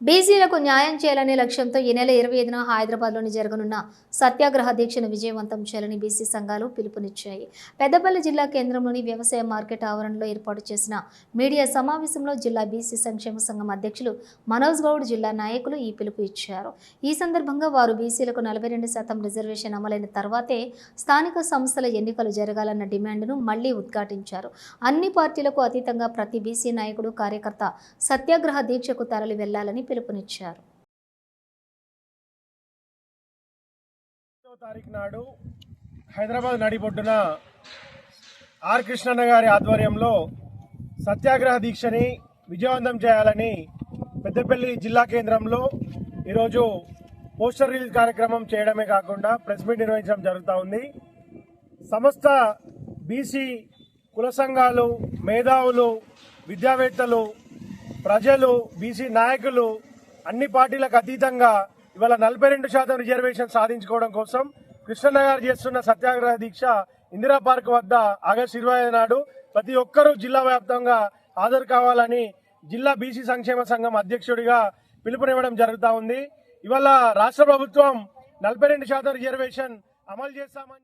బీసీలకు న్యాయం చేయాలనే లక్ష్యంతో ఈ నెల ఇరవై ఐదున హైదరాబాద్లోని జరగనున్న సత్యాగ్రహ దీక్షను విజయవంతం చేయాలని బీసీ సంఘాలు పిలుపునిచ్చాయి. పెద్దపల్లి జిల్లా కేంద్రంలోని వ్యవసాయ మార్కెట్ ఆవరణలో ఏర్పాటు చేసిన మీడియా సమావేశంలో జిల్లా బీసీ సంక్షేమ సంఘం అధ్యక్షులు మనోజ్ గౌడ్ జిల్లా నాయకులు ఈ పిలుపు ఇచ్చారు. ఈ సందర్భంగా వారు బీసీలకు నలభై రెండు శాతం రిజర్వేషన్ అమలైన తర్వాతే స్థానిక సంస్థల ఎన్నికలు జరగాలన్న డిమాండ్ను మళ్ళీ ఉద్ఘాటించారు. అన్ని పార్టీలకు అతీతంగా ప్రతి బీసీ నాయకుడు కార్యకర్త సత్యాగ్రహ దీక్షకు తరలి వెళ్ళాలని పిలుపునిచ్చారు. తారీఖు నాడు హైదరాబాద్ నడిబొడ్డున ఆర్ కృష్ణన్న గారి ఆధ్వర్యంలో సత్యాగ్రహ దీక్షని విజయవంతం చేయాలని పెద్దపల్లి జిల్లా కేంద్రంలో ఈరోజు పోస్టర్ రిలీజ్ కార్యక్రమం చేయడమే కాకుండా ప్రెస్ మీట్ నిర్వహించడం జరుగుతూ ఉంది. సమస్త బీసీ కుల సంఘాలు మేధావులు విద్యావేత్తలు ప్రజలు బీసీ నాయకులు అన్ని పార్టీలకు అతీతంగా ఇవాళ నలభై రెండు శాతం రిజర్వేషన్ సాధించుకోవడం కోసం కృష్ణన్న గారు చేస్తున్న సత్యాగ్రహ దీక్ష ఇందిరా పార్క్ వద్ద ఆగస్టు ఇరవై నాడు ప్రతి ఒక్కరూ జిల్లా వ్యాప్తంగా హాజరు కావాలని జిల్లా బీసీ సంక్షేమ సంఘం అధ్యక్షుడిగా పిలుపునివ్వడం జరుగుతూ ఉంది. ఇవాళ రాష్ట్ర ప్రభుత్వం నలభై రెండు శాతం రిజర్వేషన్ అమలు చేస్తామని